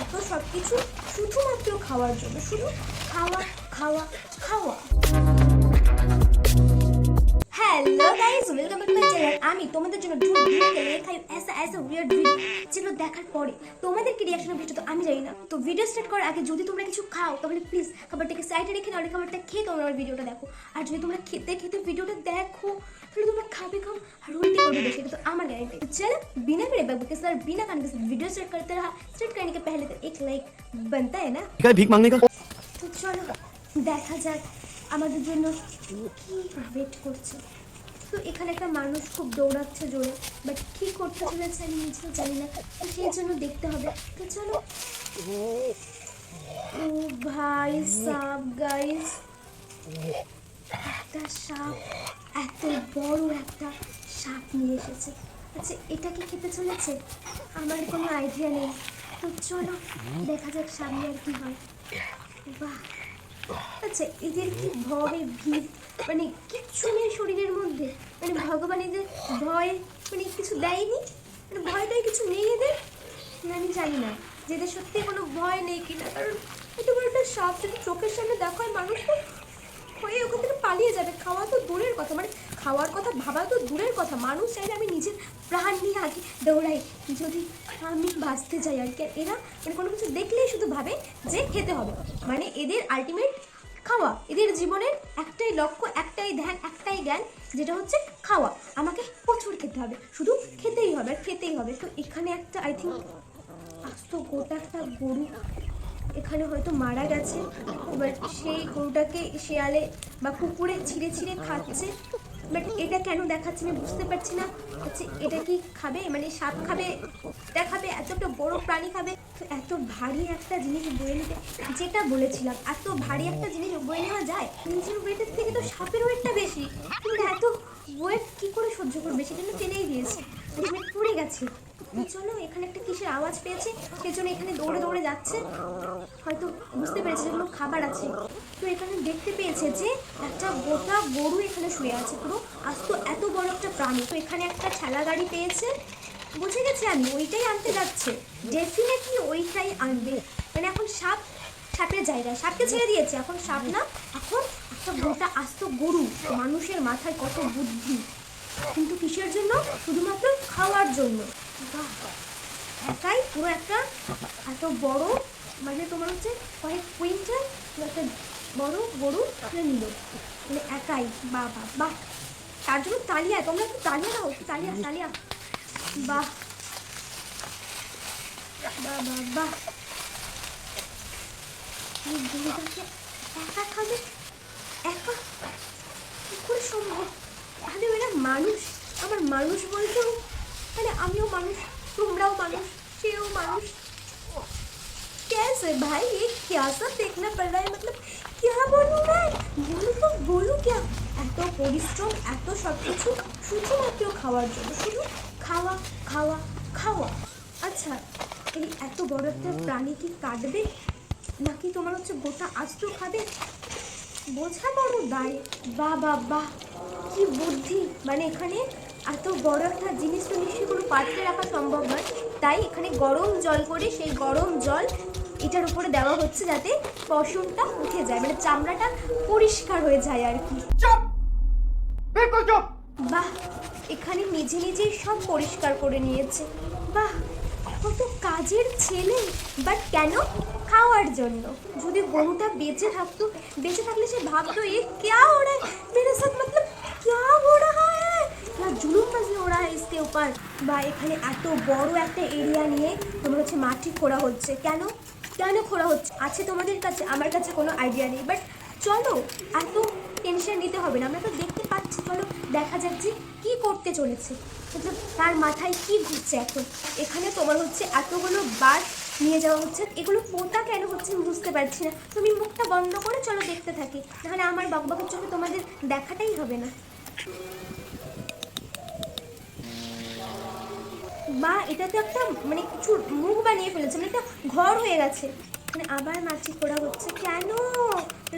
এত সব কিছু শুধুমাত্র খাওয়ার জন্য শুধু খাওয়া খাওয়া খাওয়া। Hello guys welcome back my channel আমি তোমাদের জন্য ডু ডু লেখাই এসা এসা উইয়ার্ড ভিডিও যেগুলো দেখার পরে তোমাদের কি রিয়াকশন হবে তো আমি জানি না। তো ভিডিও স্টার্ট করার আগে যদি তোমরা কিছু খাও তাহলে প্লিজ খাবারটাকে সাইডে রেখে নাও খাবারটা খেয়ে তোমরা আমার ভিডিওটা দেখো। আর যদি তোমরা খেতে খেতে ভিডিওটা দেখো তাহলে তোমরা খাবে খাও আর উল্টি করবে দেখো তো আমার গ্যারান্টি চলো বিনা মেরে বাবু কে সাথে বিনা কান ভিডিও স্টার্ट करते रहा স্টার্ট करने के पहले एक লাইক बनता है ना? क्या भीख मांगने का? তো চলো দেখা যাক আমাদের জন্য কি ওয়েট করছে। তো এখানে একটা মানুষ খুব দৌড়াচ্ছে জোরে বাট কি করতে চলেছে আমি নিজেও জানি না। তো সেই জন্য দেখতে হবে। তো চলো। ও ভাই, সাপ গাইস একটা সাপ, এত বড় একটা সাপ নিয়ে এসেছে। আচ্ছা এটা কি খেতে চলেছে? আমার কোনো আইডিয়া নেই। তো চলো, দেখা যাক সামনে আর কি হয়। বাহ। আচ্ছা এদের কি ভয় ভীত? মানে কিচ্ছু নেই শরীরের মধ্যে। মানে ভগবান এদের ভয় মানে কিছু দেয়নি? মানে ভয়টাই কিছু নেই এদের? আমি জানি না যে সত্যি কোনো ভয় নেই কিনা। কারণ এত বড় একটা সাপ যদি চোখের সামনে দেখা মানুষ হয়ে ওখান থেকে পালিয়ে যাবে। খাওয়া তো দূরের কথা। মানে খাওয়ার কথা, ভাবা তো দূরের কথা। মানুষ চাইলে আমি নিজের প্রাণ নিয়ে আগে দৌড়াই, যদি আমি বাঁচতে চাই আর কি। এরা মানে কোনো কিছু দেখলেই শুধু ভাবে যে খেতে হবে। মানে এদের আলটিমেট খাওয়া, এদের জীবনের একটাই লক্ষ্য, একটাই ধ্যান, একটাই জ্ঞান, যেটা হচ্ছে খাওয়া। আমাকে প্রচুর খেতে হবে, শুধু খেতেই হবে আর খেতেই হবে। তো এখানে একটা আই থিঙ্ক আস্ত গোটা একটা গরু এখানে হয়তো মারা গেছে এবার সেই গরুটাকে শেয়ালে বা কুকুরে ছিঁড়ে ছিঁড়ে খাচ্ছে। বাট এটা কেন দেখাচ্ছে আমি বুঝতে পারছি না। হচ্ছে এটা কি খাবে? মানে সাপ খাবে? দেখাবে খাবে? একটা বড় প্রাণী খাবে? তো এত ভারী একটা জিনিস বয়ে নিতে যেটা বলেছিলাম, এত ভারী একটা জিনিস বয়ে নেওয়া যায়? নিজের ওয়েটের থেকে তো সাপের ওয়েটটা বেশি। কিন্তু এত ওয়েট কী করে সহ্য করবে? সেটা টেনেই দিয়েছে। পুড়ে পড়ে গেছে। চলো এখানে একটা কিসের আওয়াজ পেয়েছে? সেজন্য এখানে দৌড়ে দৌড়ে যাচ্ছে। হয়তো বুঝতে পেরেছে যেগুলো খাবার আছে। তো এখানে দেখতে পেয়েছে যে একটা গোটা গরু এখানে শুয়ে আছে পুরো। আস্ত এত বড় একটা প্রাণী। তো এখানে একটা ঠেলা গাড়ি পেয়েছে। বুঝে গেছি আমি, ওইটাই আনতে যাচ্ছে। ডেফিনেটলি ওইটাই আনবে। মানে এখন সাপ, সাপের জায়গায়। সাপকে ছেড়ে দিয়েছে। এখন সাপ না, এখন একটা গোটা আস্ত গরু। মানুষের মাথায় কত বুদ্ধি। কিন্তু কিসের জন্য? শুধুমাত্র খাওয়ার জন্য। একাই পুরো একটা এত বড় মানে তোমার হচ্ছে কয়েক কুইন্টাল একটা বড় গরু কিনে নিল। মানে একাই বাহ বাহ। বাহ তার জন্য তালিয়া, তোমরা একটু তালিয়া দাও তালিয়া তালিয়া। বাহ। বাহ। বাহ বাহ একা খাবে? একা? কি সম্ভব? তাহলে এরা মানুষ। আমার মানুষ বলতেও মানে আমিও মানুষ তোমরাও মানুষ সেও মানুষ कैसे भाई ये क्या सब देखना पड़ रहा है मतलब क्या बोलूँ मैं बोलू তো বলু क्या এত পরিশ্রম এত সব কিছু শুধুমাত্র খাওয়ার জন্য শুধু খাওয়া খাওয়া খাওয়া আচ্ছা এই এত বড় একটা প্রাণী কি কাটবে নাকি তোমার হচ্ছে গোটা আস্ত খাবে বোঝা বড় দায় বাহ বাহ বাহ কি বুদ্ধি মানে এখানে এত বড় একটা জিনিস তো নিশ্চয়ই কোনো পাত্রে রাখা সম্ভব নয়। তাই এখানে গরম জল করে সেই গরম জল এটার উপরে দেওয়া হচ্ছে যাতে পশমটা উঠে যায় মানে চামড়াটা পরিষ্কার হয়ে যায় আর কি। বাহ এখানে নিজে নিজে সব পরিষ্কার করে নিয়েছে। বাহ কত কাজের ছেলে বাট কেন খাওয়ার জন্য? যদি গরুটা বেঁচে থাকতো বেঁচে থাকলে সে ভাবতো এ কে ওরা? মেরে সাথ মতলব দোকান বা এখানে এত বড় একটা এরিয়া নিয়ে তোমার হচ্ছে মাটি খোঁড়া হচ্ছে। কেন? কেন খোঁড়া হচ্ছে? আছে তোমাদের কাছে? আমার কাছে কোনো আইডিয়া নেই। বাট চলো, এত টেনশন নিতে হবে না। আমরা তো দেখতে পাচ্ছি। চলো, দেখা যাক যে কী করতে চলেছে। মতলব তার মাথায় কী ঘুরছে এখন? এখানে তোমার হচ্ছে এতগুলো বাস নিয়ে যাওয়া হচ্ছে। এগুলো পোতা কেন হচ্ছে আমি বুঝতে পারছি না। তুমি মুখটা বন্ধ করে চলো দেখতে থাকি। তাহলে আমার বাবাকে চোখে তোমাদের দেখাটাই হবে না। বা এটা তো একটা মানে কিছু মুখ বানিয়ে ফেলেছে মানে একটা ঘর হয়ে গেছে। মানে আবার মাছি করা হচ্ছে। কেন?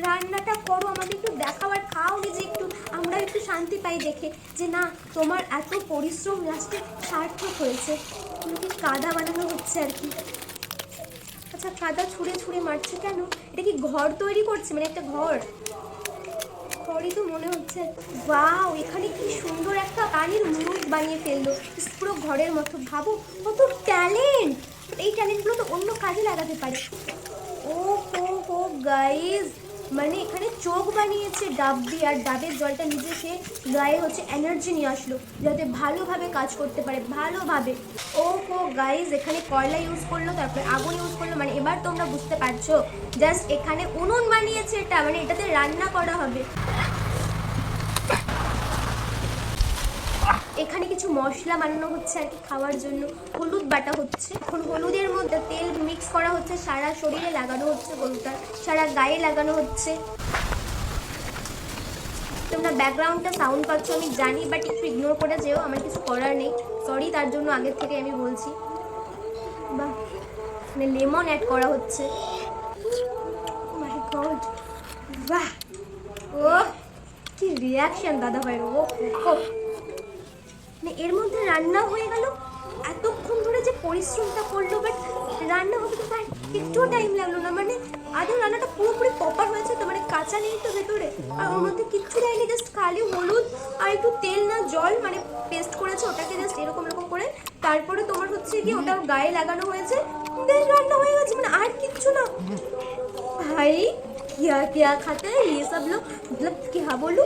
রান্নাটা করো আমাকে একটু দেখাও আর খাও নিজে একটু। আমরা একটু শান্তি পাই দেখে যে, না, তোমার এত পরিশ্রম লাস্টে সার্থক হয়েছে। এগুলোকে কাদা বানানো হচ্ছে আর কি। আচ্ছা কাদা ছুঁড়ে ছুঁড়ে মারছে কেন? এটা কি ঘর তৈরি করছে? মানে একটা ঘর। ঘরই তো মনে হচ্ছে বাও এখানে কি সুন্দর একটা গাড়ির মুখ বানিয়ে ফেলল। পুরো ঘরের মতো। ভাবো, কত ট্যালেন্ট। এই ট্যালেন্টগুলো তো অন্য কাজে লাগাতে পারে। ও হো হো গাইজ মানে এখানে চোখ বানিয়েছে ডাব দিয়ে, আর ডাবের জলটা নিজে সে গায়ে হচ্ছে এনার্জি নিয়ে আসলো, যাতে ভালোভাবে কাজ করতে পারে, ভালোভাবে। ও হো গাইজ এখানে কয়লা ইউজ করল, তারপরে আগুন ইউজ করল মানে এবার তোমরা বুঝতে পারছ জাস্ট এখানে উনুন বানিয়েছে এটা মানে এটাতে রান্না করা হবে এখানে কিছু মশলা বানানো হচ্ছে আর কি খাওয়ার জন্য। হলুদ বাটা হচ্ছে। এখন হলুদের মধ্যে তেল মিক্স করা হচ্ছে। সারা শরীরে লাগানো হচ্ছে হলুদটা। সারা গায়ে লাগানো হচ্ছে। তোমরা ব্যাকগ্রাউন্ডটা সাউন্ড পাচ্ছ, আমি জানি বাট একটু ইগনোর করে যেও, আমার কিছু করার নেই। সরি তার জন্য আগের থেকে আমি বলছি। বাহ মানে লেমন অ্যাড করা হচ্ছে। গড বাহ। ও কি রিয়াকশন দাদা ভাইয়ের ও মানে এর মধ্যে রান্না হয়ে গেল এতক্ষণ ধরে যে পরিশ্রমটা করলো বাট রান্না হতে তো তার একটুও টাইম লাগলো না মানে আদৌ রান্নাটা পুরোপুরি প্রপার হয়েছে তো মানে কাঁচা নেই তো ভেতরে আর ওর মধ্যে কিচ্ছু দেয়নি জাস্ট খালি হলুদ আর একটু তেল না জল মানে পেস্ট করেছে ওটাকে জাস্ট এরকম এরকম করে তারপরে তোমার হচ্ছে কি ওটা গায়ে লাগানো হয়েছে দেন রান্না হয়ে গেছে মানে আর কিচ্ছু না भाई क्या क्या खाते हैं ये सब लोग मतलब क्या बोलूं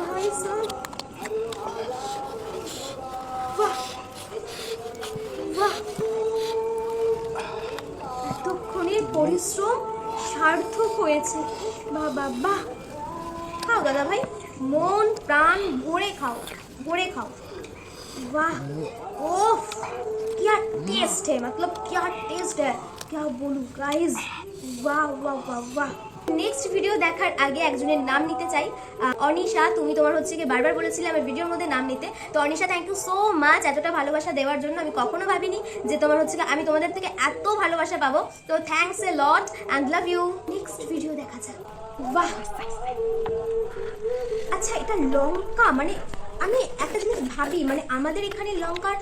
भाई साहब পরিশ্রম সার্থক হয়েছে বাবা বাহ খাও দাদা ভাই মন প্রাণ ভরে খাও ভরে খাও वाह ओफ क्या टेस्ट है मतलब क्या टेस्ट है क्या बोलूं गाइस वाह वाह वाह वाह নেক্সট ভিডিও দেখার আগে একজনের নাম নিতে চাই। অনিশা, তুমি তোমার হচ্ছে কি বারবার বলেছিলে আমার ভিডিওর মধ্যে নাম নিতে। তো Anisha thank you so much এতটা ভালোবাসা দেওয়ার জন্য। আমি কখনো ভাবিনি যে তোমার হচ্ছে কি আমি তোমাদের থেকে এত ভালোবাসা পাবো। তো thanks a lot and love you next video দেখা যাক। বাহ! আচ্ছা এটা লঙ্কা? মানে আমি একটা জিনিস ভাবি মানে আমাদের এখানে লঙ্কার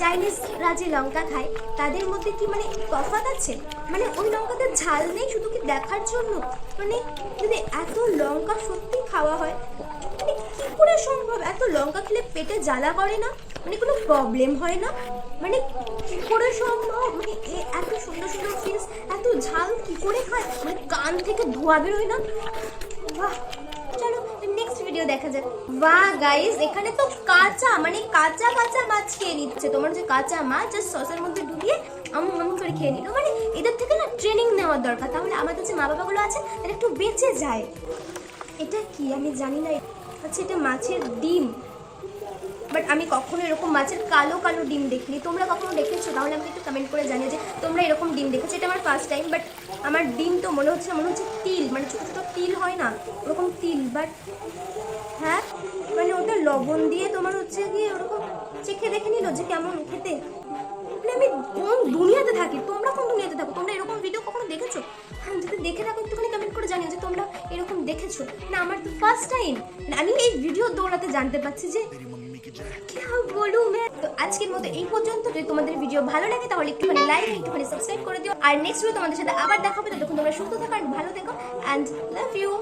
চাইনিজরা যে লঙ্কা খায়, তাদের মধ্যে কি মানে তফাৎ আছে? মানে ওই লঙ্কাতে ঝাল নেই শুধু কি দেখার জন্য? মানে যদি এত লঙ্কা সত্যি খাওয়া হয় মানে কি করে সম্ভব? এত লঙ্কা খেলে পেটে জ্বালা করে না? মানে কোনো প্রবলেম হয় না? মানে কি করে সম্ভব? মানে এ এত সুন্দর সুন্দর ফিস এত ঝাল কি করে খায়? মানে কান থেকে ধোয়া বেরোয় না? বাহ! ভিডিও দেখা যাক বাহ গাইস এখানে তো কাঁচা মানে কাঁচা কাঁচা মাছ খেয়ে নিচ্ছে। তোমার যে কাঁচা মাছ জাস্ট সসের মধ্যে ডুবিয়ে আম আম করে খেয়ে নিল। মানে এদের থেকে না ট্রেনিং নেওয়ার দরকার। তাহলে আমাদের যে মা বাবাগুলো আছে, তারা একটু বেঁচে যায়। এটা কি? আমি জানি না। আচ্ছা এটা মাছের ডিম। বাট আমি কখনো এরকম মাছের কালো কালো ডিম দেখিনি। তোমরা কখনো দেখেছ? তাহলে আমাকে একটু কমেন্ট করে জানিও যে তোমরা এরকম ডিম দেখেছ। এটা আমার ফার্স্ট টাইম বাট আমার ডিম তো মনে হচ্ছে মনে হচ্ছে তিল মানে ছোটো ছোটো তিল হয় না, ওরকম তিল বাট হ্যাঁ মানে ওটা লবণ দিয়ে তোমার হচ্ছে কি ওরকম চেখে দেখে নিল যে কেমন খেতে। মানে আমি কোন দুনিয়াতে থাকি, তোমরা কোন দুনিয়াতে থাকো, তোমরা এরকম ভিডিও কখনো দেখেছ? যদি দেখে থাকো, একটুখানি কমেন্ট করে জানিও যে তোমরা এরকম দেখেছ। না, আমার তো ফার্স্ট টাইম আমি এই ভিডিও দৌড়াতে জানতে পারছি যে কি বলু मैं আজকের মতো এই পর্যন্ত। তোমাদের ভিডিও ভালো লাগে, তাহলে একটুখানি লাইক একটুখানি সাবস্ক্রাইব করে দিও। আর নেক্সট ভিডিও তোমাদের সাথে আবার দেখা হবে। ততক্ষণ তোমরা সুস্থ থাকো ভালো থেকো অ্যান্ড লাভ ইউ